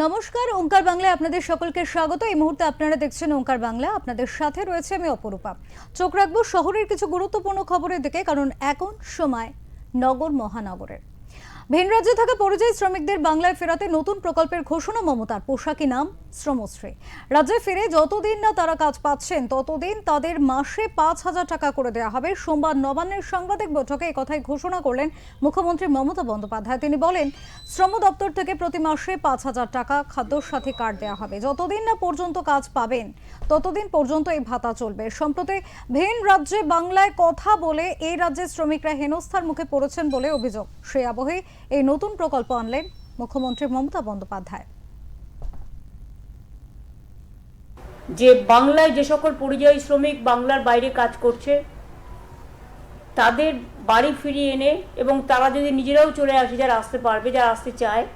নমস্কার, ওঙ্কার বাংলায় আপনাদের সকলকে স্বাগত। এই মুহূর্তে আপনারা দেখছেন ওঙ্কার বাংলা। আপনাদের সাথে রয়েছে আমি অপরূপা। চোখ রাখব শহরের কিছু গুরুত্বপূর্ণ খবরের দিকে, কারণ এখন সময় নগর মহানগরের। ভিন রাজ্যে থাকা পরিযায়ী শ্রমিকদের বাংলায় ফেরাতে নতুন প্রকল্পের ঘোষণা, মমতার পোশাকি নাম শ্রমশ্রী। রাজ্যে ফিরে যতদিন না তারা কাজ পাচ্ছেন, ততদিন তাদের মাসে পাঁচ হাজার টাকা করে দেওয়া হবে। সোমবার নবান্নের সাংবাদিক বৈঠকে কথাই ঘোষণা করলেন মুখ্যমন্ত্রী মমতা বন্দ্যোপাধ্যায়। তিনি বলেন, শ্রম দপ্তর থেকে প্রতি মাসে পাঁচ হাজার টাকা খাদ্যর সাথে কার্ড দেওয়া হবে। যতদিন না পর্যন্ত কাজ পাবেন, ততদিন পর্যন্ত এই ভাতা চলবে। সম্প্রতি ভিন রাজ্যে বাংলায় কথা বলে এই রাজ্যের শ্রমিকরা হেনস্থার মুখে পড়েছেন বলে অভিযোগ। সেই আবহে এই নতুন প্রকল্প আনলেন মুখ্যমন্ত্রী মমতা বন্দ্যোপাধ্যায়। যে বাংলায় যে সকল পরিযায়ী শ্রমিক বাংলার বাইরে কাজ করছে, তাদের বাড়ি ফিরিয়ে এনে এবং তারা যদি নিজেরাও চলে আসে, যারা আসতে পারবে, যারা আসতে চায়,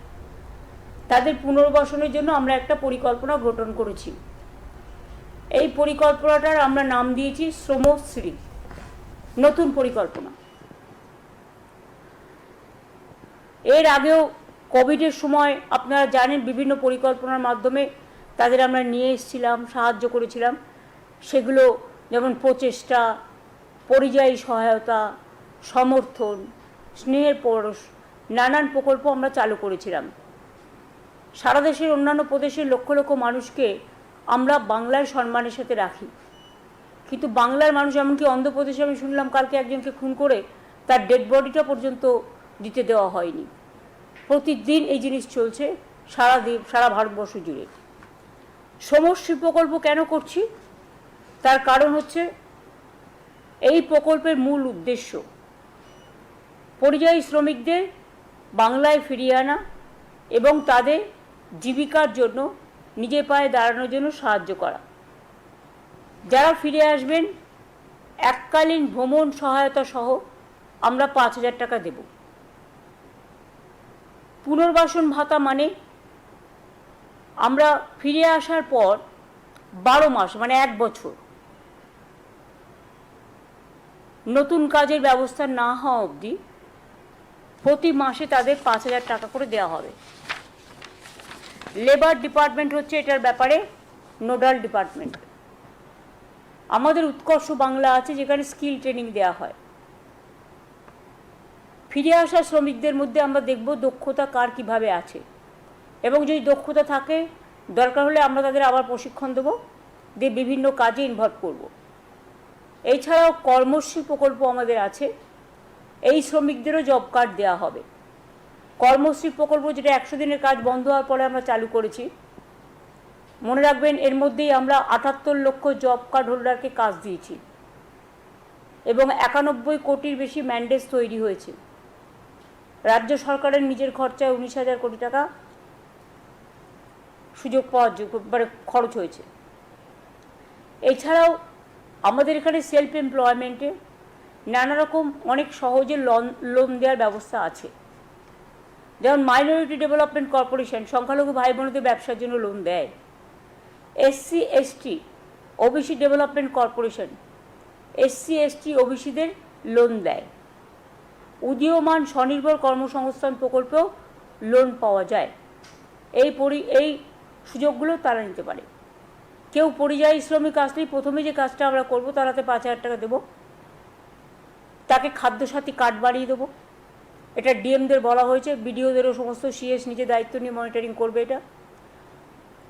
তাদের পুনর্বাসনের জন্য আমরা একটা পরিকল্পনা গঠন করেছি। এই পরিকল্পনাটার আমরা নাম দিয়েছি শ্রমশ্রী। নতুন পরিকল্পনা। এর আগেও কোভিডের সময় আপনারা জানেন বিভিন্ন পরিকল্পনার মাধ্যমে তাদের আমরা নিয়ে এসেছিলাম, সাহায্য করেছিলাম। সেগুলো যেমন প্রচেষ্টা, পরিযায়ী সহায়তা, সমর্থন, স্নেহের পরশ, নানান প্রকল্প আমরা চালু করেছিলাম। সারা দেশের অন্যান্য প্রদেশের লক্ষ লক্ষ মানুষকে আমরা বাংলার সম্মানের সাথে রাখি। কিন্তু বাংলার মানুষ এমনকি অন্ধ্রপ্রদেশে আমি শুনলাম, কালকে একজনকে খুন করে তার ডেড বডিটা পর্যন্ত দিতে দেওয়া হয়নি। প্রতিদিন এই জিনিস চলছে, সারা দিন সারা ভারতবর্ষ জুড়ে। সমষ্টি প্রকল্প কেন করছি? তার কারণ হচ্ছে এই প্রকল্পের মূল উদ্দেশ্য। পরিযায়ী শ্রমিকদের বাংলায় ফিরিয়ে আনা এবং তাদের জীবিকার জন্য, নিজের পায়ে দাঁড়ানোর জন্য সাহায্য করা। যারা ফিরে আসবেন, এককালীন ভ্রমণ সহায়তা সহ আমরা পাঁচ হাজার টাকা দেব। পুনর্বাসন ভাতা মানে আমরা ফিরে আসার পর বারো মাস মানে এক বছর, নতুন কাজের ব্যবস্থা না হওয়া অবধি প্রতি মাসে তাদের পাঁচ হাজার টাকা করে দেওয়া হবে। লেবার ডিপার্টমেন্ট হচ্ছে এটার ব্যাপারে নোডাল ডিপার্টমেন্ট আমাদের উৎকর্ষ বাংলা আছে যেখানে স্কিল ট্রেনিং দেওয়া হয়। ফিরে আসা শ্রমিকদের মধ্যে আমরা দেখব দক্ষতা কার কীভাবে আছে। এবং যদি দক্ষতা থাকে, দরকার হলে আমরা তাদের আবার প্রশিক্ষণ দেবো, দিয়ে বিভিন্ন কাজে ইনভলভ করব। এছাড়াও কর্মশ্রী প্রকল্প আমাদের আছে, এই শ্রমিকদেরও জব কার্ড দেওয়া হবে। কর্মশ্রী প্রকল্প যেটা একশো দিনের কাজ বন্ধ হওয়ার পরে আমরা চালু করেছি। মনে রাখবেন, এর মধ্যেই আমরা আটাত্তর লক্ষ জব কার্ড হোল্ডারকে কাজ দিয়েছি। এবং একানব্বই কোটির বেশি ম্যান্ডেজ তৈরি হয়েছে। রাজ্য সরকারের নিজের খরচায় উনিশ হাজার কোটি টাকা সুযোগ পাওয়ার মানে খরচ হয়েছে। এছাড়াও আমাদের এখানে সেলফ এমপ্লয়মেন্টে নানা রকম অনেক সহজে লোন লোন দেওয়ার ব্যবস্থা আছে। যেমন মাইনরিটি ডেভেলপমেন্ট কর্পোরেশন সংখ্যালঘু ভাই বোনদের ব্যবসার জন্য লোন দেয়। SC ST OBC development corporation SC ST ওবিসিদের loan দেয়। উদীয়মান স্বনির্ভর কর্মসংস্থান প্রকল্পেও লোন পাওয়া যায়। এই পরি, এই সুযোগগুলো তারা নিতে পারে। কেউ পরিযায়ী শ্রমিক আসলেই প্রথমে যে কাজটা আমরা করব তারাতে পাঁচ হাজার টাকা দেবো। তাকে খাদ্যসাথী কার্ড বাড়িয়ে দেবো। এটা ডিএমদের বলা হয়েছে, বিডিওদেরও সমস্ত সিএস নিজে দায়িত্ব নিয়ে মনিটরিং করবে এটা।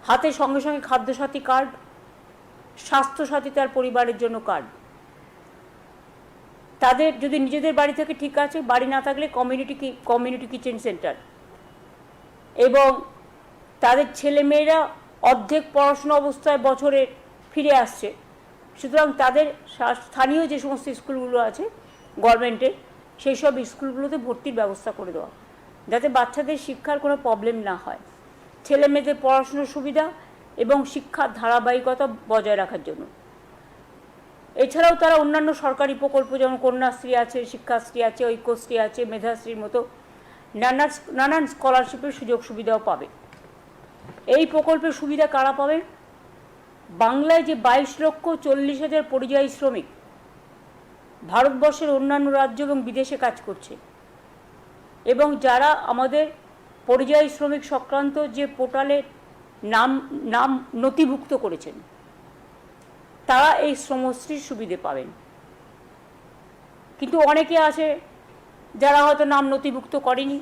হাতে সঙ্গে সঙ্গে খাদ্যসাথী কার্ড, স্বাস্থ্যসাথী তার পরিবারের জন্য কার্ড। তাদের যদি নিজেদের বাড়ি থেকে ঠিক আছে, বাড়ি না থাকলে কমিউনিটি কমিউনিটি কিচেন সেন্টার এবং তাদের ছেলেমেয়েরা অর্ধেক পড়াশোনা অবস্থায় বছরে ফিরে আসছে। সুতরাং তাদের স্থানীয় যে সমস্ত স্কুলগুলো আছে, গভর্নমেন্টের সেই সব স্কুলগুলোতে ভর্তির ব্যবস্থা করে দেওয়া। যাতে বাচ্চাদের শিক্ষার কোনো প্রবলেম না হয়। ছেলে মেয়েদের পড়াশোনার সুবিধা এবং শিক্ষার ধারাবাহিকতা বজায় রাখার জন্য। এছাড়াও তারা অন্যান্য সরকারি প্রকল্প, যেমন কন্যাশ্রী আছে, শিক্ষাশ্রী আছে, ঐক্যশ্রী আছে, মেধাশ্রীর মতো নানা নানান স্কলারশিপের সুযোগ সুবিধাও পাবে। এই প্রকল্পের সুবিধা কারা পাবে বাংলায় যে বাইশ লক্ষ চল্লিশ হাজার পরিযায়ী শ্রমিক ভারতবর্ষের অন্যান্য রাজ্য এবং বিদেশে কাজ করছে এবং যারা আমাদের পরিযায়ী শ্রমিক সংক্রান্ত যে পোর্টালে নাম নাম নথিভুক্ত করেছেন, তারা এই শ্রমশ্রীর সুবিধে পাবেন। কিন্তু অনেকে আছে যারা হয়তো নাম নথিভুক্ত করেনি।